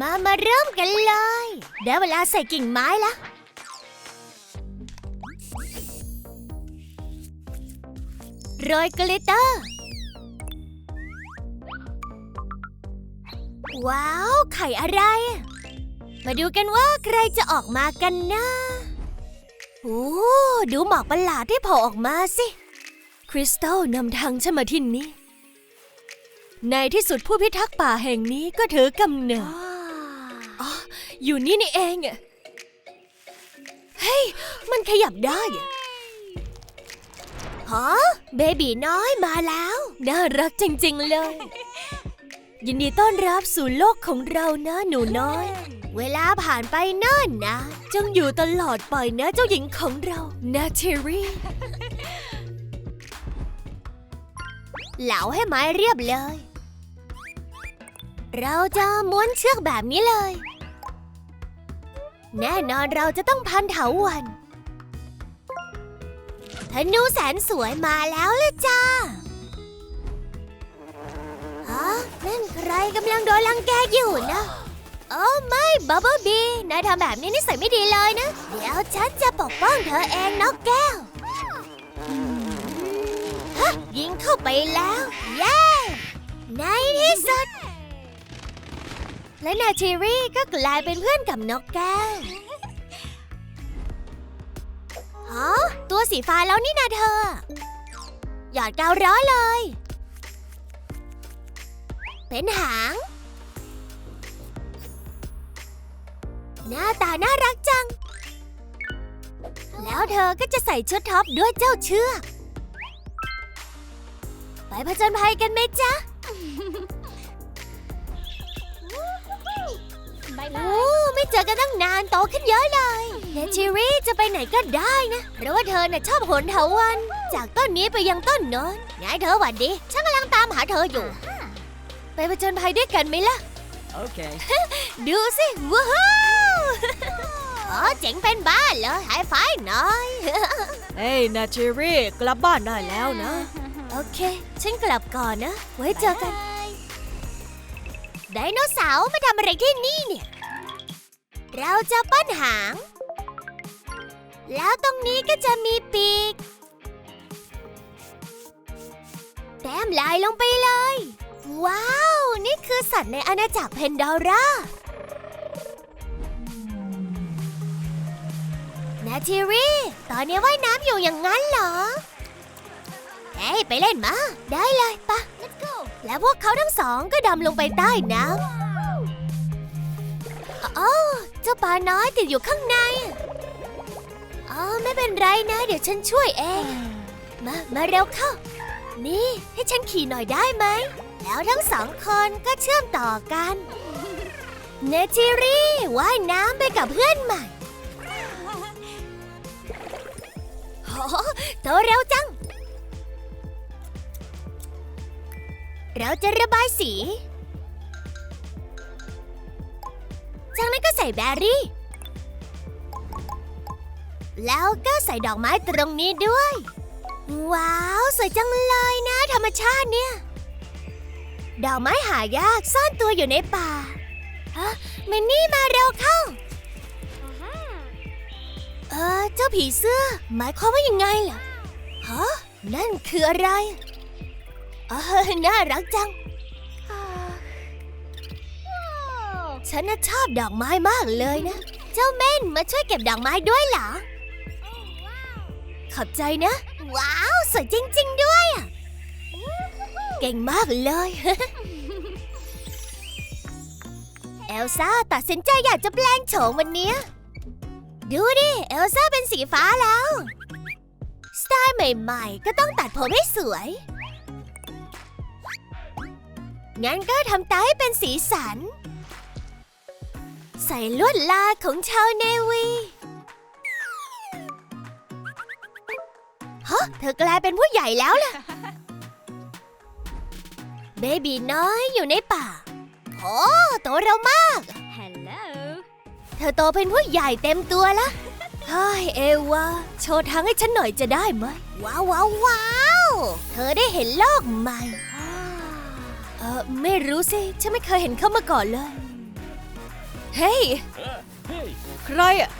มามาเริ่มกันเลย ได้เวลาใส่กิ่งไม้ละโรยกลิตเตอร์ ว้าว ไข่อะไร มาดูกันว่าใครจะออกมากันนะโอ้ดูหมอกประหลาดที่โผล่ออกมาสิ คริสตัลนำทางฉันมาที่นี่ในที่สุดผู้พิทักษ์ป่าแห่งนี้ก็ถือกำเนิด อยู่นี่นี่เองอะเฮ้ย มันขยับได้ฮะเบบีน้อยมาแล้ว น่ารักจริง ๆ เลย ยินดีต้อนรับสู่โลกของเรานะหนูน้อย เวลาผ่านไปเนิ่นนะจงอยู่ตลอดไปนะเจ้าหญิงของเรานาเทรีเหลาให้ไม้เรียบเลย เราจะม้วนเชือกแบบนี้เลย แน่นอนเราจะต้องพันเถาวันธนูแสนสวยมาแล้วเลยจ้าฮะนั่นใครกำลังโดนรังแกอยู่นะ โอ้ไม่บับเบิลบีนายทำแบบนี้นิสัยไม่ดีเลยนะ เดี๋ยวฉันจะปกป้องเธอเองนกแก้วฮะยิงเข้าไปแล้ว เย้ ในที่สุด และนาชิรี่ก็กลายเป็นเพื่อนกับนกแก้วฮะตัวสีฟ้าแล้วนี่นาเธอ หยอดกาวร้อเลย เป็นหาง หน้าตาน่ารักจัง แล้วเธอก็จะใส่ชุดท็อปด้วยเจ้าเชือก ไปผจญภัยกันไหมจ๊ะ โอ้ไม่เจอกันตั้งนานโตขึ้นเยอะเลยเนชิรี่จะไปไหนก็ได้นะ เพราะว่าเธอน่ะชอบโหนเถาวัน จากต้นนี้ไปยังต้นโน้นไงเธอหวัดดี ฉันกำลังตามหาเธออยู่ ไปผจญภัยด้วยกันไหมล่ะ Okay. ดูสิว้าวอ๋อเจ๋งเป็นบ้านเลยไฮไฟว์หน่อยเฮ้ยนาเชอรี่กลับบ้านได้แล้วนะ โอเค ฉันกลับก่อนนะ ไว้เจอกันไดโนเสาร์มาทำอะไรที่นี่เนี่ย เราจะปั้นหาง แล้วตรงนี้ก็จะมีปีก แต้มลายลงไปเลย ว้าว นี่คือสัตว์ในอาณาจักรเพนดอร่านาทีรีตอนนี้ว่ายน้ำอยู่อย่างนั้นเหรอ เฮ้ย ไปเล่นมา ได้เลยปะ Let's go แล้วพวกเขาทั้งสองก็ดำลงไปใต้น้ำอ๋อ เจ้าปลาน้อยติดอยู่ข้างในอ๋อไม่เป็นไรนะ เดี๋ยวฉันช่วยเอง มา มาเร็วเข้า นี่ให้ฉันขี่หน่อยได้ไหม แล้วทั้งสองคนก็เชื่อมต่อกัน เนจิรี่ว่ายน้ำไปกับเพื่อนใหม่โอ้โตเร็วจัง เราจะระบายสี จากนั้นก็ใส่แบรรี่ แล้วก็ใส่ดอกไม้ตรงนี้ด้วย ว้าว สวยจังเลยนะ ธรรมชาติเนี่ย ดอกไม้หายากซ่อนตัวอยู่ในป่าฮะมินนี่มาเร็วเข้า เออ เจ้าผีเสื้อ หมายความว่ายังไงล่ะฮะนั่นคืออะไรเออน่ารักจัง ฉันน่ะชอบดอกไม้มากเลยนะ เจ้าเม่นมาช่วยเก็บดอกไม้ด้วยเหรอ ขอบใจนะ ว้าว สวยจริง ๆ ด้วยอะเก่งมากเลย เอลซ่าตัดสินใจอยากจะแปลงโฉมวันนี้ ดูดิ เอลซ่าเป็นสีฟ้าแล้ว สไตล์ใหม่ๆ ก็ต้องตัดผมให้สวย งั้นก็ทำตาให้เป็นสีสัน ใส่ลวดลายของชาวเนวีฮะเธอกลายเป็นผู้ใหญ่แล้วล่ะ เบบีน้อยอยู่ในป่า โอ้โตเร็วมาก Hello. เธอโตเป็นผู้ใหญ่เต็มตัวแล้วเฮ้ยเอวาโชว์ทางให้ฉันหน่อยจะได้ไหม ว้าวว้าวว้าวเธอได้เห็นโลกใหม่ เออไม่รู้สิ ฉันไม่เคยเห็นเขามาก่อนเลย เฮ้ย ใครอะ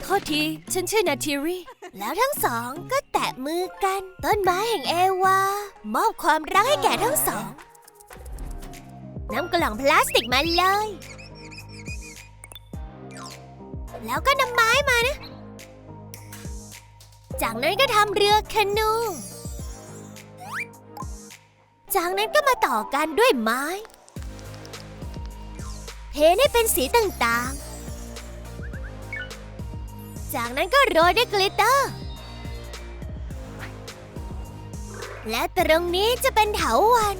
โทษที ฉันชื่อนาทีรี แล้วทั้งสองก็แตะมือกัน ต้นไม้แห่งเอวา มอบความรักให้แก่ทั้งสองนำกล่องพลาสติกมาเลย แล้วก็นำไม้มานะ จากนั้นก็ทำเรือแคนู จากนั้นก็มาต่อกันด้วยไม้ เทให้เป็นสีต่างๆ จากนั้นก็โรยด้วยกลิตเตอร์ และตรงนี้จะเป็นเถาวัน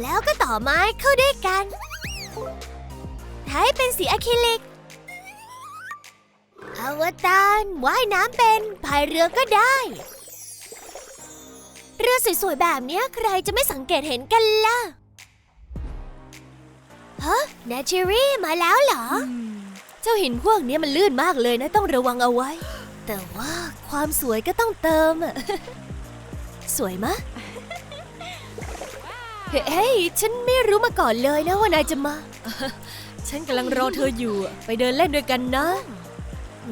แล้วก็ต่อไม้เข้าด้วยกันใช้เป็นสีอะคริลิก อวตารว่ายน้ำเป็นพายเรือก็ได้ เรือสวยๆแบบนี้ใครจะไม่สังเกตเห็นกันล่ะ ฮะเนเจอรี่มาแล้วเหรอ เจ้าหินพวกนี้มันลื่นมากเลยนะต้องระวังเอาไว้ แต่ว่าความสวยก็ต้องเติมอะสวยมะเฮ้เฮ้ยฉันไม่รู้มาก่อนเลยนะว่านายจะมา ฉันกำลังรอเธออยู่อะไปเดินเล่นด้วยกันนะ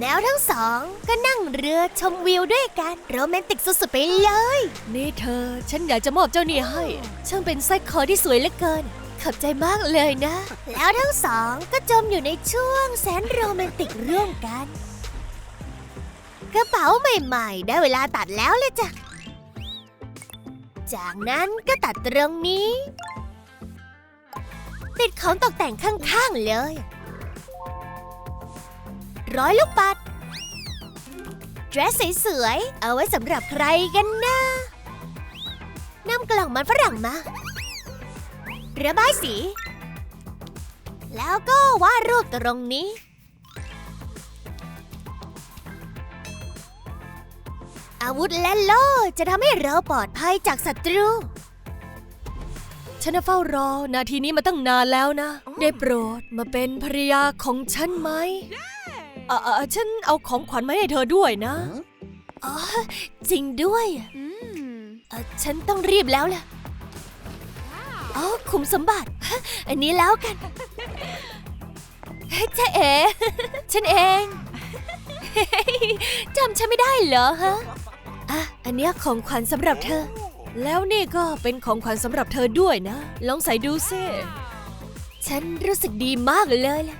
แล้วทั้งสองก็นั่งเรือชมวิวด้วยกัน โรแมนติกสุดๆไปเลย นี่เธอ ฉันอยากจะมอบเจ้านี่ให้ ช่างเป็นสร้อยคอที่สวยเหลือเกิน ขอบใจมากเลยนะ แล้วทั้งสองก็จมอยู่ในช่วงแสนโรแมนติกร่วมกัน กระเป๋าใหม่ๆ ได้เวลาตัดแล้วเลยจ้ะ จากนั้นก็ตัดตรงนี้ ติดของตกแต่งข้างๆเลย ร้อยลูกปัด เดรสสวยๆ เอาไว้สำหรับใครกันนะนำกล่องมันฝรั่งมา ระบายสี แล้วก็วาดรูปตรงนี้ อาวุธและโล่จะทำให้เราปลอดภัยจากศัตรู ฉันน่ะเฝ้ารอนาทีนี้มาตั้งนานแล้วนะ ได้โปรดมาเป็นภรรยาของฉันไหมเอ่อเอ่อฉันเอาของขวัญมาให้เธอด้วยนะ อ๋อ จริงด้วยเอ่อฉันต้องรีบแล้วล่ะ อ๋อคุมสมบัติ อันนี้แล้วกันเจ๊เอ๋ฉันเองจำฉันไม่ได้เหรอฮะอะอันเนี้ยของขวัญสำหรับเธอ แล้วนี่ก็เป็นของขวัญสำหรับเธอด้วยนะ ลองใส่ดูซิฉันรู้สึกดีมากเลยล่ะ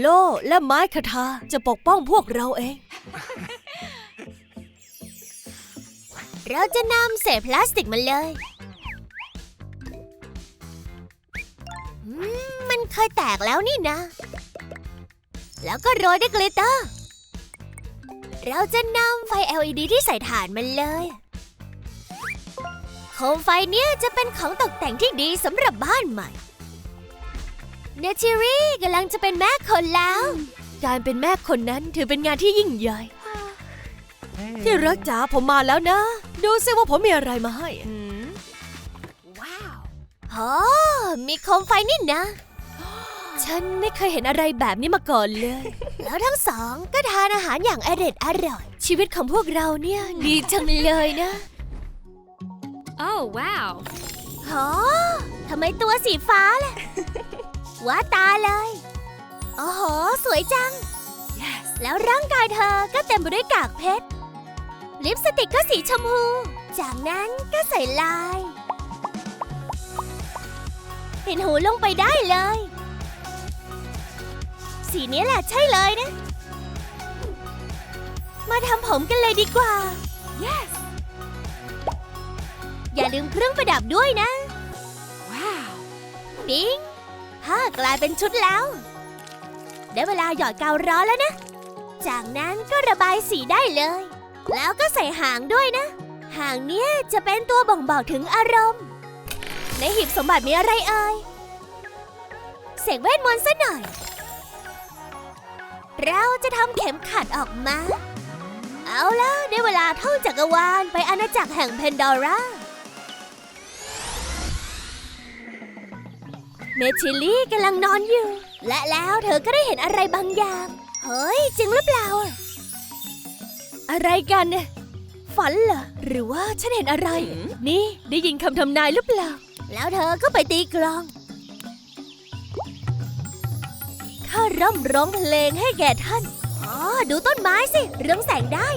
โล่และไม้คาทาจะปกป้องพวกเราเอง เราจะนำเศษพลาสติกมาเลย มมันเคยแตกแล้วนี่นะ แล้วก็โรยด้วยกลิตเตอร์ เราจะนำไฟ LED ที่ใส่ถ่านมาเลย โคมไฟเนี้ยจะเป็นของตกแต่งที่ดีสำหรับบ้านใหม่ เนจิรี่กำลังจะเป็นแม่คนแล้ว การเป็นแม่คนนั้นถือเป็นงานที่ยิ่งใหญ่ ที่รักจ๋าผมมาแล้วนะ ดูซิว่าผมมีอะไรมาให้ โอ้มีโคมไฟนี่นะ ฉันไม่เคยเห็นอะไรแบบนี้มาก่อนเลย แล้วทั้งสองก็ทานอาหารอย่างอร่อยอร่อย ชีวิตของพวกเราเนี่ยดีจังเลยนะ Oh, wow. โอ้ทำไมตัวสีฟ้าล่ะ ว้าตาเลย โอ้โห สวยจัง แล้วร่างกายเธอก็เต็มไปด้วยกากเพชร ลิปสติกก็สีชมพู จากนั้นก็ใส่ลาย เห็นหูลงไปได้เลย สีนี้แหละใช่เลยนะ มาทำผมกันเลยดีกว่า yes อย่าลืมเครื่องประดับด้วยนะ Wow. ปิ๊งผ้ากลายเป็นชุดแล้ว ได้เวลาหยอดกาวร้อนแล้วนะ จากนั้นก็ระบายสีได้เลย แล้วก็ใส่หางด้วยนะ หางเนี้ยจะเป็นตัวบ่งบอกถึงอารมณ์ ในหีบสมบัติมีอะไรเอ่ย เสกเวทมนต์ซะหน่อย เราจะทำเข็มขัดออกมา เอาละได้เวลาท่องจักรวาลไปอาณาจักรแห่งเพนดอร่า เมทิลลี่กำลังนอนอยู่ และแล้วเธอก็ได้เห็นอะไรบางอย่าง เฮ้ย จริงหรือเปล่า อะอะไรกันเนี่ยฝันเหรอ หรือว่าฉันเห็นอะไร นี่ได้ยินคำทำนายหรือเปล่า แล้วเธอก็ไปตีกลอง ข้าร่ำร้องเพลงให้แก่ท่าน อ๋อ ดูต้นไม้สิ เรืองแสงได้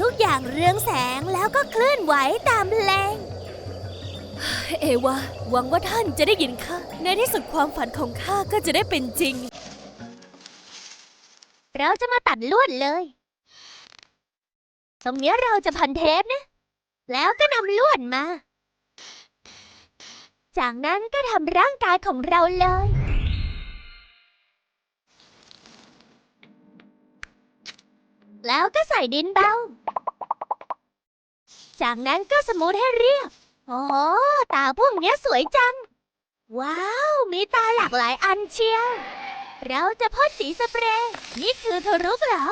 ทุกอย่างเรืองแสงแล้วก็เคลื่อนไหวตามเพลง เอวาหวังว่าท่านจะได้ยินข้า ในที่สุดความฝันของข้าก็จะได้เป็นจริง เราจะมาตัดลวดเลย ตรงเนี้ยเราจะพันเทปนะ แล้วก็นำลวดมา จากนั้นก็ทำร่างกายของเราเลย แล้วก็ใส่ดินเบา จากนั้นก็สมูทให้เรียบ โอ้ตาพวกเนี้ยสวยจัง ว้าว มีตาหลากหลายอันเชียว เราจะพ่นสีสเปรย์ นี่คือทรุกเหรอ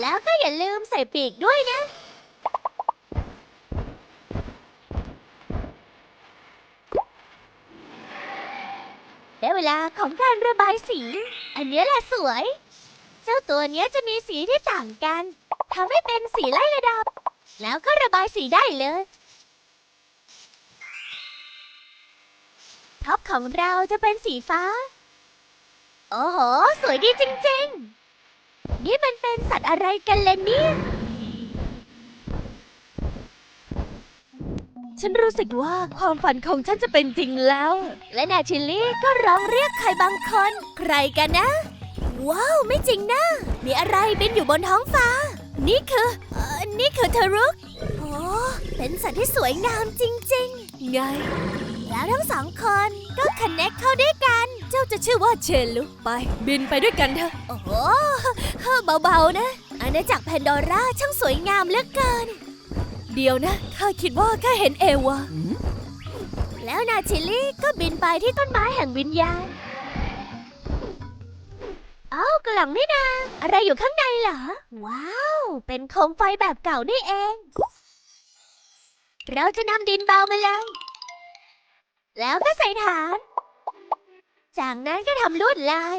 แล้วก็อย่าลืมใส่ปีกด้วยนะ ได้เวลาของการระบายสี อันเนี้แหละสวย เจ้าตัวเนี้ยจะมีสีที่ต่างกันทำให้เป็นสีไล่ระดับ แล้วก็ระบายสีได้เลยท็อปของเราจะเป็นสีฟ้า โอ้โห สวยดีจริง ๆ นี่มันเป็นสัตว์อะไรกันเลยเนี่ย ฉันรู้สึกว่าความฝันของฉันจะเป็นจริงแล้ว และนาชิลลี่ก็ร้องเรียกใครบางคน ใครกันนะ ว้าว ไม่จริงนะ มีอะไรบินอยู่บนท้องฟ้า นี่คือเออนี่คือเทรุกโอ้เป็นสัตว์ที่สวยงามจริง ๆ ไง แล้วทั้งสองคนก็คอนเน็กเข้าด้วยกัน เจ้าจะชื่อว่าเชนลุไป บินไปด้วยกันเถอะ โอ้โหเบาๆนะอาณาจักรแพนโดร่าช่างสวยงามเหลือเกิน เดียวนะ ข้าคิดว่าข้าเห็นเอวาแล้วนาชิลี่ก็บินไปที่ต้นไม้แห่งวิญญาณ เอ้ากล่องนี่นาอะไรอยู่ข้างในเหรอ ว้าว เป็นโคมไฟแบบเก่านี่เอง เราจะนำดินเบามาเลยแล้วก็ใส่ฐาน จากนั้นก็ทำลวดลาย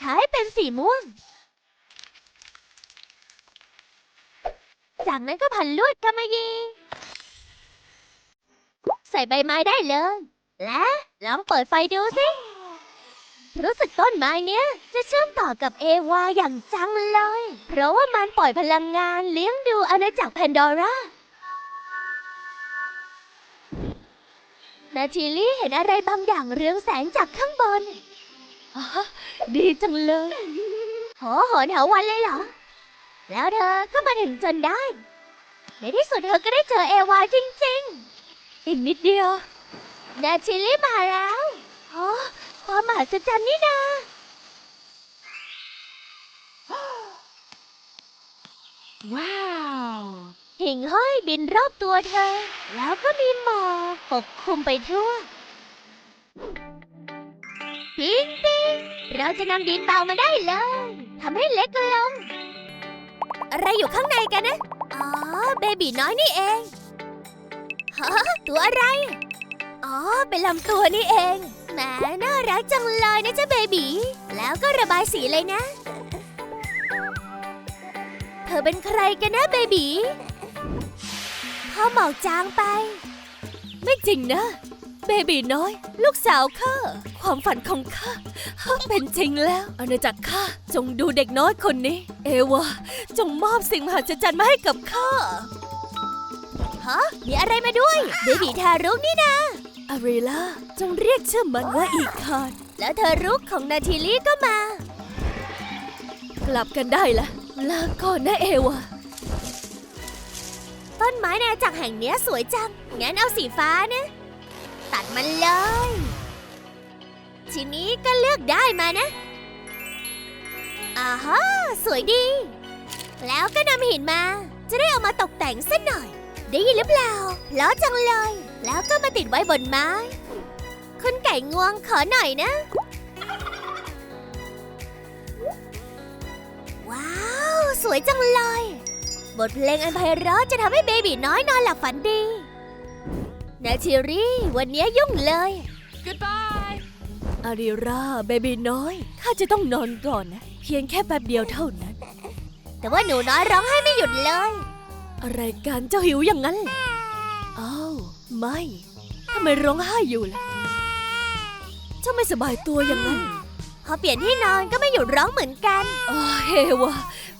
ท้ายเป็นสีม่วง จากนั้นก็พันลวดกำมะหยี่ใส่ใบไม้ได้เลย และลองเปิดไฟดูสิ รู้สึกต้นไม้เนี้ย จะเชื่อมต่อกับเอวาอย่างจังเลย เพราะว่ามันปล่อยพลังงานเลี้ยงดูอาณาจักรแพนดอร่านาทีลี่เห็นอะไรบางอย่างเรืองแสงจากข้างบน ดีจังเลยโหโหนเหาวันเลยเหรอ แล้วเธอก็มาถึงจนได้ ในที่สุดเธอก็ได้เจอเอวาจริงๆ อีกนิดเดียวนาชิลลี่มาแล้วโอ้ความมหัศจรรย์นี่นา Wow. หิ่งห้อยบินรอบตัวเธอ แล้วก็มีหมอกปกคลุมไปทั่วปิงปิงเราจะนำดินเบามาได้เลยทำให้เล็กลง อะไรอยู่ข้างในกันนะ อ๋อ เบบีน้อยนี่เองฮะตัวอะไร อ๋อ เป็นลำตัวนี่เองแหมน่ารักจังเลยนะจ๊ะเบบีแล้วก็ระบายสีเลยนะ เธอเป็นใครกันนะเบบีพอหมอกจางไป ไม่จริงนะ เบบีน้อย ลูกสาวข้าความฝันของข้าเป็นจริงแล้วอาณาจักรข้าจงดูเด็กน้อยคนนี้ เอวาจงมอบสิ่งมหัศจรรย์มาให้กับข้าฮะมีอะไรมาด้วยเบบีทารุกนี่นะอารีล่าจงเรียกชื่อมันว่าอีกคานแล้วเธอรุกของนาทีลี่ก็มา กลับกันได้ละลาก่อนนะเอวาต้นไม้ในอาณาจักรแห่งเนี้ยสวยจัง งั้นเอาสีฟ้านะ ตัดมันเลย ทีนี้ก็เลือกได้มานะอ่าฮะสวยดี แล้วก็นำหินมา จะได้เอามาตกแต่งสักหน่อย ได้ยินหรือเปล่าล้อจังเลย แล้วก็มาติดไว้บนไม้ คุณไก่งวงขอหน่อยนะ ว้าว สวยจังเลย บทเพลงอันไพเราะจะทำให้เบบีน้อยนอนหลับฝันดี นาชิรี่ วันนี้ยุ่งเลย Goodbye. อารีราเบบีน้อย ข้าจะต้องนอนก่อนนะ เพียงแค่แป๊บเดียวเท่านั้น แต่ว่าหนูน้อยร้องไห้ไม่หยุดเลย อะไรกันเจ้าหิวอย่างนั้นเหรออ้าวไม่ทำไมร้องไห้อยู่ล่ะ เจ้าไม่สบายตัวอย่างนั้นพอเปลี่ยนที่นอนก็ไม่หยุดร้องเหมือนกันอ๋อเฮวะ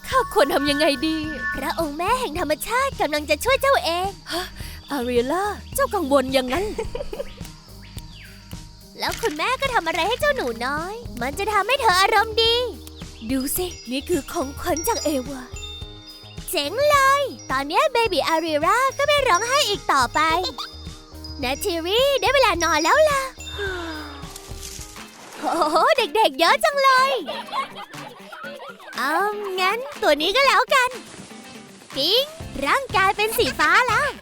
ข้าควรทำยังไงดี พระองค์แม่แห่งธรรมชาติกำลังจะช่วยเจ้าเอง อารีล่าเจ้ากังวลอย่างนั้น แล้วคุณแม่ก็ทำอะไรให้เจ้าหนูน้อย มันจะทำให้เธออารมณ์ดี ดูสิ นี่คือของขวัญจากเอวาเจ๋งเลย ตอนเนี้เบบี้อารีราก็ไม่ร้องไห้อีกต่อไปนาทีรีได้เวลานอนแล้วล่ะ โอ้โห เด็กๆ เยอะจังเลย เอางั้นตัวนี้ก็แล้วกัน ปิ๊งร่างกายเป็นสีฟ้าแล้วฮะ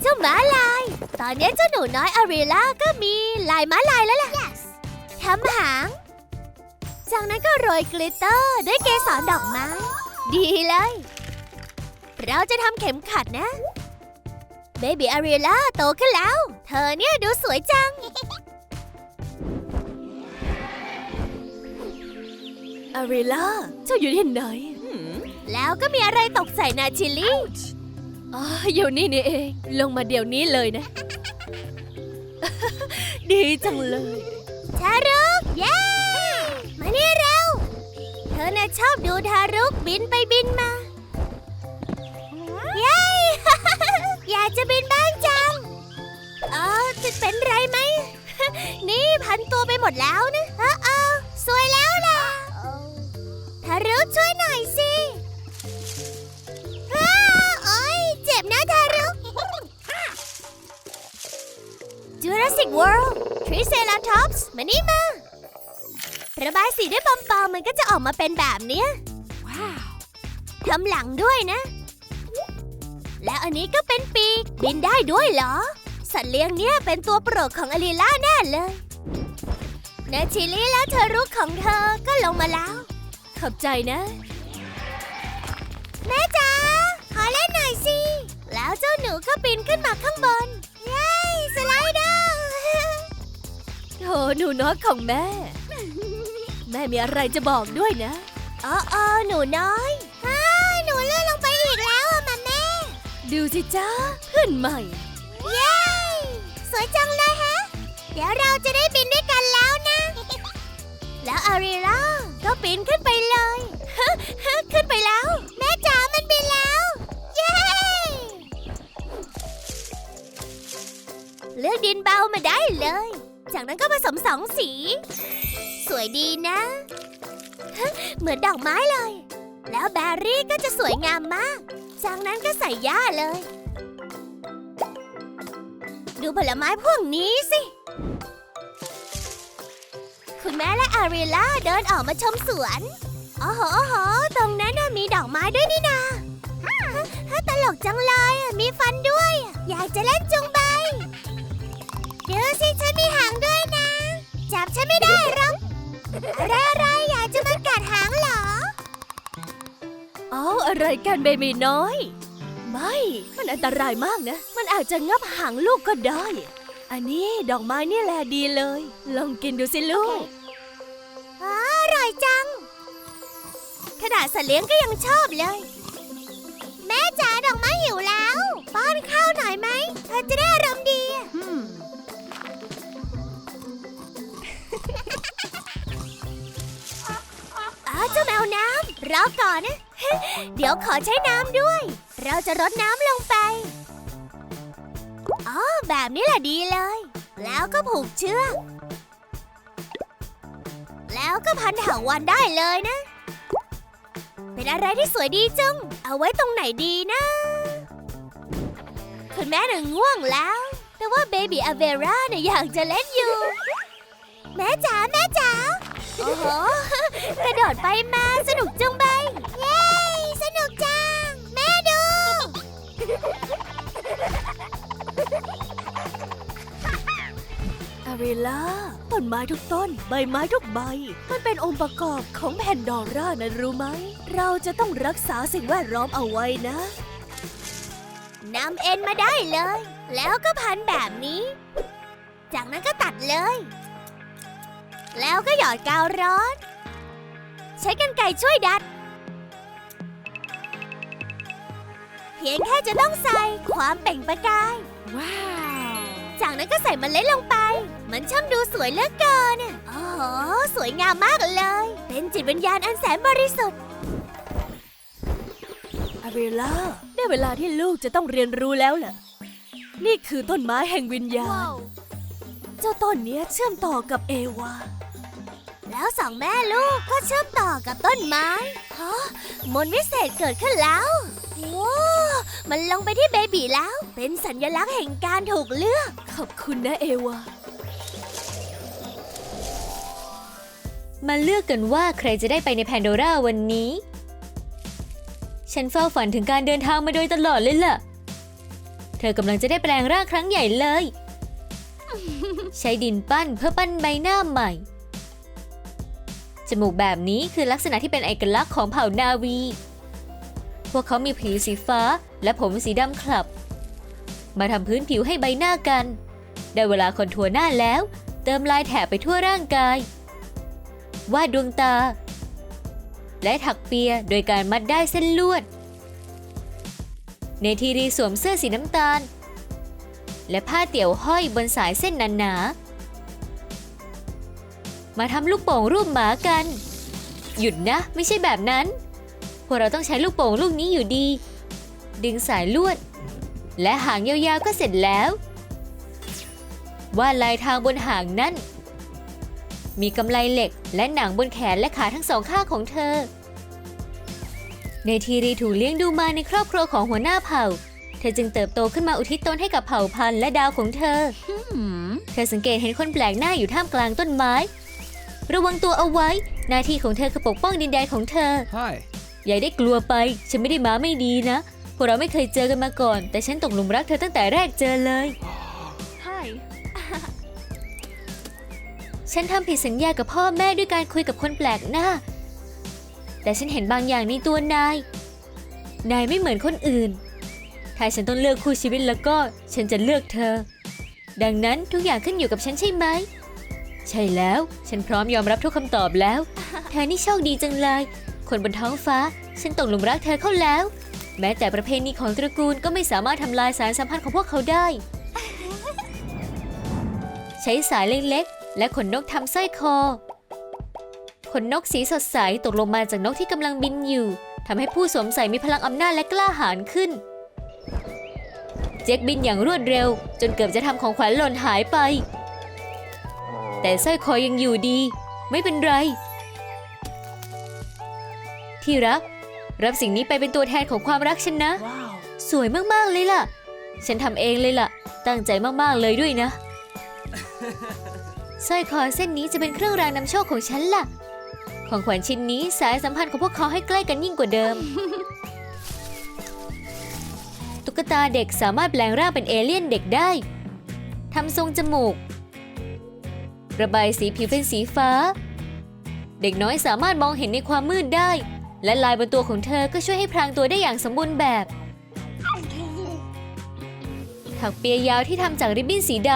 เจ้าหมาลาย ตอนนี้เจ้าหนูน้อยอารีล่าก็มีลายม้าลายแล้วล่ะทำหาง จากนั้นก็โรยกลิตเตอร์ด้วยเกสรดอกไม้ ดีเลย เราจะทำเข็มขัดนะ เบบี้อารีล่าโตขึ้นแล้ว เธอเนี่ยดูสวยจัง อารีล่าเจ้าอยู่ที่ไหน แล้วก็มีอะไรตกใส่นาชิลลี่ อ๋ออยู่นี่นี่เอง ลงมาเดี๋ยวนี้เลยนะ ดีจังเลยทารุก เย้ มานี่เร็ว เธอน่ะชอบดูทารุกบินไปบินมา เย้ อยากจะบินบ้างจัง เออจะเป็นไรไหม นี่พันตัวไปหมดแล้วนะเออเออสวยแล้วล่ะทารุกช่วยหน่อย Jurassic World Triceratops มานี่มา ระบายสีด้วยปอมปอมๆมันก็จะออกมาเป็นแบบเนี้ย Wow. ทำหลังด้วยนะ แล้วอันนี้ก็เป็นปีก บินได้ด้วยเหรอ สัตว์เลี้ยงเนี่ยเป็นตัวโปรดของอลิล่าแน่เลยเนชิลี่แล้วเธอรู้ของเธอก็ลงมาแล้ว ขอบใจนะ แม่จ๋าขอเล่นหน่อยสิ แล้วเจ้าหนูก็ปีนขึ้นมาข้างบน โถหนูน้อยของแม่ แม่มีอะไรจะบอกด้วยนะอ๋อออหนูน้อยอ้าหนูเลื่อนลงไปอีกแล้วอะมาแม่ ดูสิจ้าเพื่อนใหม่ เย้ สวยจังเลยฮะ เดี๋ยวเราจะได้บินด้วยกันแล้วนะ แล้วอารีล่าก็บินขึ้นไป จากนั้นก็ผสมสองสี สวยดีนะ เหมือนดอกไม้เลย แล้วแบรี่ก็จะสวยงามมาก จากนั้นก็ใส่หญ้าเลย ดูผลไม้พวกนี้สิ คุณแม่และอารีล่าเดินออกมาชมสวนโอ้โหโอ้โห ตรงนั้นมีดอกไม้ด้วยนี่นาฮะตลกจังเลย มีฟันด้วย อยากจะเล่นจุงใบ ดูสิฉันมีหางด้วยนะ จับฉันไม่ได้หรอกอะไรอะไรอยากจะมากัดหางเหรอเอาอะไรกันเบบีน้อย ไม่ มันอันตรายมากนะ มันอาจจะงับหางลูกก็ได้ อันนี้ดอกไม้นี่แหละดีเลย ลองกินดูสิลูกอ๋ออร่อยจัง ขนาดสัตว์เลี้ยงก็ยังชอบเลย แม่จ๋าดอกไม้หิวแล้ว ป้อนข้าวหน่อยไหมเธอจะได้อารมณ์ดี เจ้าแมวน้ำรอก่อนนะ เดี๋ยวขอใช้น้ำด้วย เราจะรดน้ำลงไป อ๋อ แบบนี้แหละดีเลย แล้วก็ผูกเชือก แล้วก็พันเถาวันได้เลยนะ เป็นอะไรที่สวยดีจัง เอาไว้ตรงไหนดีนะ คุณแม่หนึ่งง่วงแล้ว แต่ว่าเบบี้อเวร่าเนี่ยอยากจะเล่นอยู่ แม่จ๋าแม่จ๋า โอ้โห กระโดดไปมาสนุกจังไป เย้ สนุกจัง แม่ดู อาริล่าต้นไม้ทุกต้น ใบไม้ทุกใบ มันเป็นองค์ประกอบของแผ่นดอร่านะรู้ไหม เราจะต้องรักษาสิ่งแวดล้อมเอาไว้นะนำเอ็นมาได้เลย แล้วก็พันแบบนี้ จากนั้นก็ตัดเลย แล้วก็หยอดกาวร้อน ใช้กรรไกรช่วยดัด เพียงแค่จะต้องใส่ความเปล่งประกาย Wow. จากนั้นก็ใส่เมล็ดลงไป มันช่างดูสวยเหลือเกินอะโอ้โห สวยงามมากเลย เป็นจิตวิญญาณอันแสนบริสุทธิ์อาเบลล่าได้เวลาที่ลูกจะต้องเรียนรู้แล้วเหรอนี่คือต้นไม้แห่งวิญญาณ เจ้าต้นเนี้ยเชื่อมต่อกับเอวา แล้วสองแม่ลูกก็เชื่อมต่อกับต้นไม้ฮะมนต์วิเศษเกิดขึ้นแล้วว้ามันลงไปที่เบบีแล้ว เป็นสัญลักษณ์แห่งการถูกเลือก ขอบคุณนะเอวา มาเลือกกันว่าใครจะได้ไปในแพนโดราวันนี้ ฉันเฝ้าฝันถึงการเดินทางมาโดยตลอดเลยล่ะ เธอกำลังจะได้แปลงร่างครั้งใหญ่เลย ใช้ดินปั้นเพื่อปั้นใบหน้าใหม่ จมูกแบบนี้คือลักษณะที่เป็นเอกลักษณ์ของเผ่านาวี พวกเขามีผิวสีฟ้าและผมสีดำคลับ มาทำพื้นผิวให้ใบหน้ากัน ได้เวลาคอนทัวร์หน้าแล้ว เติมลายแถบไปทั่วร่างกายวาดดวงตา และถักเปียโดยการมัดได้เส้นลวด เนทีรีสวมเสื้อสีน้ำตาล และผ้าเตี่ยวห้อยบนสายเส้นหนาๆมาทำลูกโป่งรูปหมากัน หยุดนะ ไม่ใช่แบบนั้น พวกเราต้องใช้ลูกโป่งลูกนี้อยู่ดี ดึงสายลวด และหางยาวๆก็เสร็จแล้ว วาดลายทางบนหางนั่น มีกำไลเหล็กและหนังบนแขนและขาทั้งสองข้างของเธอ ในทีรีถูกเลี้ยงดูมาในครอบครัวของหัวหน้าเผ่า เธอจึงเติบโตขึ้นมาอุทิศตนให้กับเผ่าพันธุ์และดาวของเธอ เธอสังเกตเห็นคนแปลกหน้าอยู่ท่ามกลางต้นไม้ ระวังตัวเอาไว้ หน้าที่ของเธอคือปกป้องดินแดนของเธอ Hi. อย่าได้กลัวไป ฉันไม่ได้มาไม่ดีนะ พวกเราไม่เคยเจอกันมาก่อน แต่ฉันตกหลุมรักเธอตั้งแต่แรกเจอเลย Hi ฉันทำผิดสัญญากับพ่อแม่ด้วยการคุยกับคนแปลกหน้า แต่ฉันเห็นบางอย่างในตัวนาย นายไม่เหมือนคนอื่น ถ้าฉันต้องเลือกคู่ชีวิตแล้วก็ฉันจะเลือกเธอ ดังนั้นทุกอย่างขึ้นอยู่กับฉันใช่ไหม ใช่แล้ว ฉันพร้อมยอมรับทุกคำตอบแล้วเธอนี่โชคดีจังเลย คนบนท้องฟ้า ฉันตกหลุมรักเธอเข้าแล้ว แม้แต่ประเพณีของตระกูลก็ไม่สามารถทำลายสารสัมพันธ์ของพวกเขาได้ ใช้สายเล็กๆ และขนนกทำสร้อยคอ ขนนกสีสดใสตกลงมาจากนกที่กำลังบินอยู่ทำให้ผู้สวมใส่มีพลังอำนาจและกล้าหาญขึ้น จ็คบินอย่างรวดเร็ว จนเกือบจะทำของขวัญหล่นหายไป แต่สร้อยคอยังอยู่ดี ไม่เป็นไร ที่รัก รับสิ่งนี้ไปเป็นตัวแทนของความรักฉันนะ สวยมากๆเลยล่ะ ฉันทำเองเลยล่ะ ตั้งใจมากๆเลยด้วยนะสร้อยคอเส้นนี้จะเป็นเครื่องรางนำโชคของฉันล่ะ ของขวัญชิ้นนี้สายสัมพันธ์ของพวกเขาให้ใกล้กันยิ่งกว่าเดิม กตาเด็กสามารถแปลงร่างเป็นเอเลี่ยนเด็กได้ ทำทรงจมูก ระบายสีผิวเป็นสีฟ้า เด็กน้อยสามารถมองเห็นในความมืดได้ และลายบนตัวของเธอก็ช่วยให้พรางตัวได้อย่างสมบูรณ์แบบ ถักเปียยาวที่ทำจากริบบิ้นสีด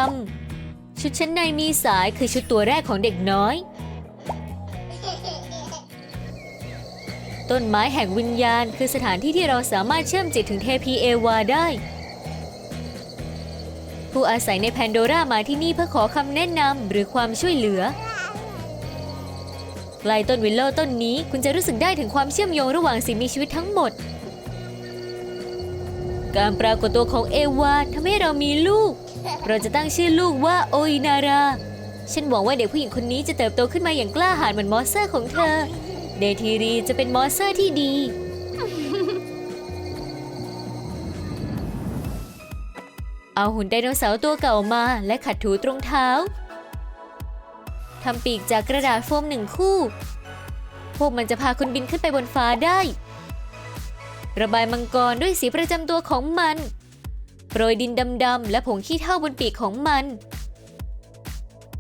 ำชุดชั้นในมีสายคือชุดตัวแรกของเด็กน้อย ต้นไม้แห่งวิญญาณ คือสถานที่ที่เราสามารถเชื่อมจิตถึงเทพีเอวาได้ ผู้อาศัยในแพนโดรามาที่นี่เพื่อขอคำแนะนำหรือความช่วยเหลือใกล้ต้นวิลโลต้นนี้คุณจะรู้สึกได้ถึงความเชื่อมโยงระหว่างสิ่งมีชีวิตทั้งหมด การปรากฏตัวของเอวาทำให้เรามีลูก เราจะตั้งชื่อลูกว่าโออินารา ฉันหวังว่าเด็กผู้หญิงคนนี้จะเติบโตขึ้นมาอย่างกล้าหาญเหมือนมอสเซอร์ของเธอ เดทีรีจะเป็นมอสเซอร์ที่ดี เอาหุ่นไดโนเสาร์ตัวเก่ามาและขัดถูตรงเท้า ทำปีกจากกระดาษโฟมหนึ่งคู่ พวกมันจะพาคุณบินขึ้นไปบนฟ้าได้ ระบายมังกรด้วยสีประจำตัวของมัน โปรยดินดำๆและผงขี้เถ้าบนปีกของมัน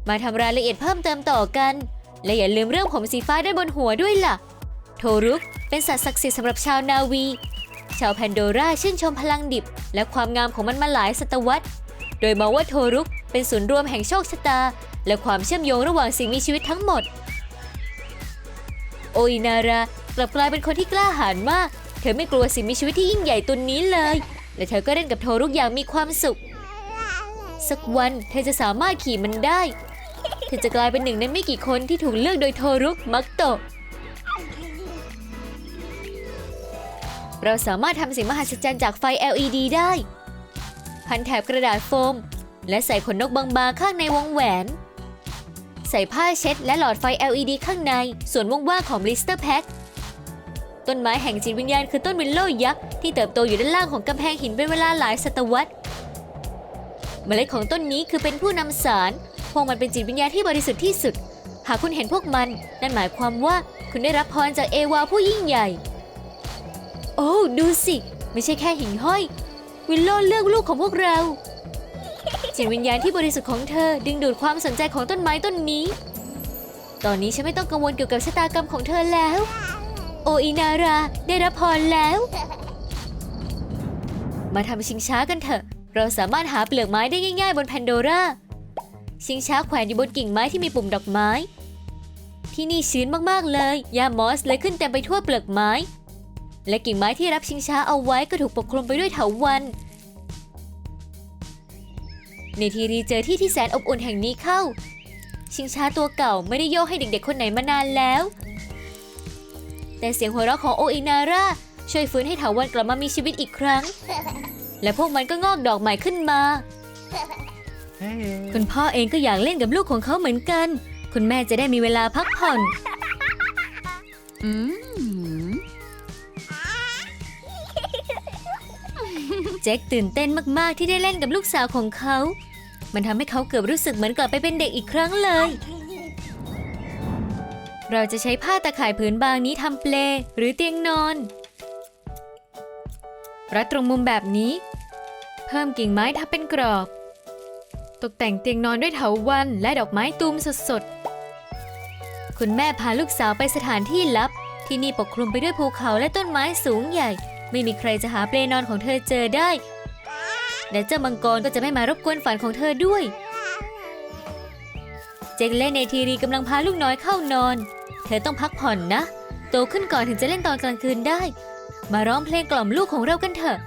มาทำรายละเอียดเพิ่มเติมต่อกัน และอย่าลืมเรื่องผมสีฟ้าด้านบนหัวด้วยล่ะ โทรุกเป็นสัตว์ศักดิ์สิทธิ์สำหรับชาวนาวี ชาวแพนโดราชื่นชมพลังดิบ และความงามของมันมาหลายศตวรรษ โดยมองว่าโทรุกเป็นศูนย์รวมแห่งโชคชะตา และความเชื่อมโยงระหว่างสิ่งมีชีวิตทั้งหมด โออินารากลับกลายเป็นคนที่กล้าหาญมาก เธอไม่กลัวสิ่งมีชีวิตที่ยิ่งใหญ่ตัวนี้เลย และเธอก็เล่นกับโทรุกอย่างมีความสุข สักวันเธอจะสามารถขี่มันได้ อจะกลายเป็นหนึ่งในไม่กี่คนที่ถูกเลือกโดยโทรุกมักโตะเราสามารถทำสิ่งมหัศจรรย์จากไฟ LED ได้ พันแถบกระดาษโฟม และใส่ขนนกบางๆข้างในวงแหวน ใส่ผ้าเช็ดและหลอดไฟ LED ข้างใน ส่วนว่างๆของ Blister Pack ต้นไม้แห่งจิตวิญญาณคือต้นวิลโลยักษ์ที่เติบโตอยู่ด้านล่างของกำแพงหินเป็นเวลาหลายศตวรรษ เมล็ดของต้นนี้คือเป็นผู้นำสาร วกมันเป็นจิตวิญญาณที่บริสุทธิ์ที่สุด หากคุณเห็นพวกมัน นั่นหมายความว่าคุณได้รับพรจากเอวาผู้ยิ่งใหญ่ โอ้ดูสิ ไม่ใช่แค่หิ่งห้อย วิลโลเลือกลูกของพวกเรา จิตวิญญาณที่บริสุทธิ์ของเธอ ดึงดูดความสนใจของต้นไม้ต้นนี้ ตอนนี้ฉันไม่ต้องกังวลเกี่ยวกับชะตากรรมของเธอแล้ว โออินาราได้รับพรแล้ว มาทำชิงช้ากันเถอะ เราสามารถหาเปลือกไม้ได้ง่ายๆ บนแพนโดรา ชิงช้าแขวนอยู่บนกิ่งไม้ที่มีปุ่มดอกไม้ ที่นี่ชื้นมากๆเลยหญ้ามอสเลยขึ้นเต็มไปทั่วเปลือกไม้ และกิ่งไม้ที่รับชิงช้าเอาไว้ก็ถูกปกคลุมไปด้วยเถาวัลย์ในทีรีเจอที่ที่แสนอบอุ่นแห่งนี้เข้า ชิงช้าตัวเก่าไม่ได้โยกให้เด็กๆคนไหนมานานแล้ว แต่เสียงหัวเราะของโออินาร่าช่วยฟื้นให้เถาวัลย์กลับมามีชีวิตอีกครั้ง และพวกมันก็งอกดอกใหม่ขึ้นมา คุณพ่อเองก็อยากเล่นกับลูกของเขาเหมือนกัน คุณแม่จะได้มีเวลาพักผ่อนเจ็คตื่นเต้นมาก ๆ ที่ได้เล่นกับลูกสาวของเขา มันทำให้เขาเกือบรู้สึกเหมือนกลับไปเป็นเด็กอีกครั้งเลย เราจะใช้ผ้าตะข่ายผืนบางนี้ทำเปลหรือเตียงนอน รัดตรงมุมแบบนี้ เพิ่มกิ่งไม้ทับเป็นกรอบ ตกแต่งเตียงนอนด้วยเถาวัลย์และดอกไม้ตูมสดๆ คุณแม่พาลูกสาวไปสถานที่ลับ ที่นี่ปกคลุมไปด้วยภูเขาและต้นไม้สูงใหญ่ ไม่มีใครจะหาเปลนอนของเธอเจอได้ และเจ้ามังกรก็จะไม่มารบกวนฝันของเธอด้วย เจคและเนทีรีกำลังพาลูกน้อยเข้านอน เธอต้องพักผ่อนนะ โตขึ้นก่อนถึงจะเล่นตอนกลางคืนได้ มาร้องเพลงกล่อมลูกของเรากันเถอะ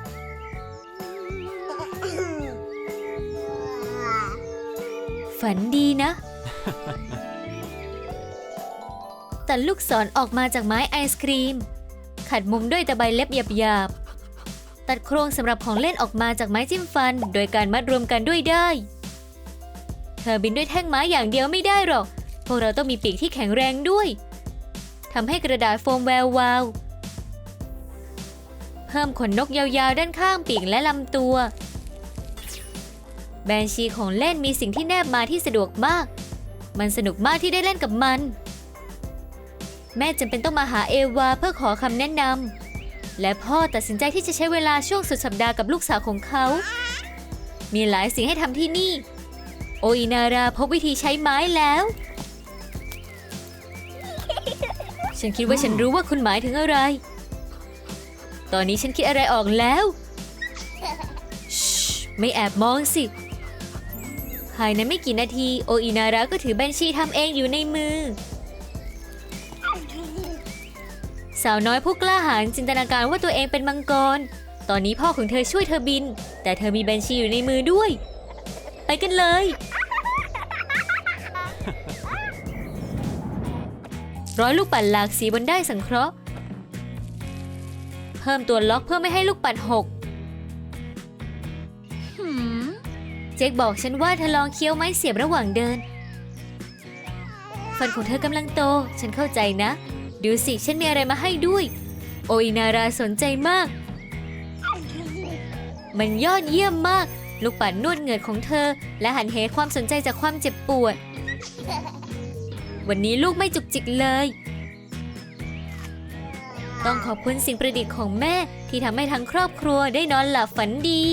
ฝันดีนะตัดลูกศรออกมาจากไม้ไอศครีม ขัดมุมด้วยตะไบเล็บหยาบๆ ตัดโครงสำหรับของเล่นออกมาจากไม้จิ้มฟัน โดยการมัดรวมกันด้วยได้ เธอบินด้วยแท่งไม้อย่างเดียวไม่ได้หรอก พวกเราต้องมีปีกที่แข็งแรงด้วยทำให้กระดาษโฟมแวววาวเพิ่มขนนกยาวๆด้านข้างปีกและลำตัว แบนชีของเล่นมีสิ่งที่แนบมาที่สะดวกมาก มันสนุกมากที่ได้เล่นกับมัน แม่จำเป็นต้องมาหาเอวาเพื่อขอคำแนะนำ และพ่อตัดสินใจที่จะใช้เวลาช่วงสุดสัปดาห์กับลูกสาวของเขา มีหลายสิ่งให้ทำที่นี่ โออินาราพบวิธีใช้ไม้แล้ว ฉันคิดว่าฉันรู้ว่าคุณหมายถึงอะไร ตอนนี้ฉันคิดอะไรออกแล้วชไม่แอบมองสิ ภายในไม่กี่นาทีโออินาระก็ถือแบนชีทำเองอยู่ในมือ สาวน้อยผู้กล้าหาญจินตนาการว่าตัวเองเป็นมังกร ตอนนี้พ่อของเธอช่วยเธอบิน แต่เธอมีแบนชีอยู่ในมือด้วย ไปกันเลย ร้อยลูกปัดหลากสีบนได้สังเคราะห์ เพิ่มตัวล็อกเพื่อไม่ให้ลูกปัดหก เจคบอกฉันว่าเธอลองเคี้ยวไม้เสียบระหว่างเดิน ฟันของเธอกำลังโต ฉันเข้าใจนะ ดูสิฉันมีอะไรมาให้ด้วย โออินาราสนใจมาก มันยอดเยี่ยมมาก ลูกปัดนวดเหงือของเธอ และหันเหความสนใจจากความเจ็บปวด วันนี้ลูกไม่จุกจิกเลย ต้องขอบคุณสิ่งประดิษฐ์ของแม่ที่ทำให้ทั้งครอบครัวได้นอนหลับฝันดี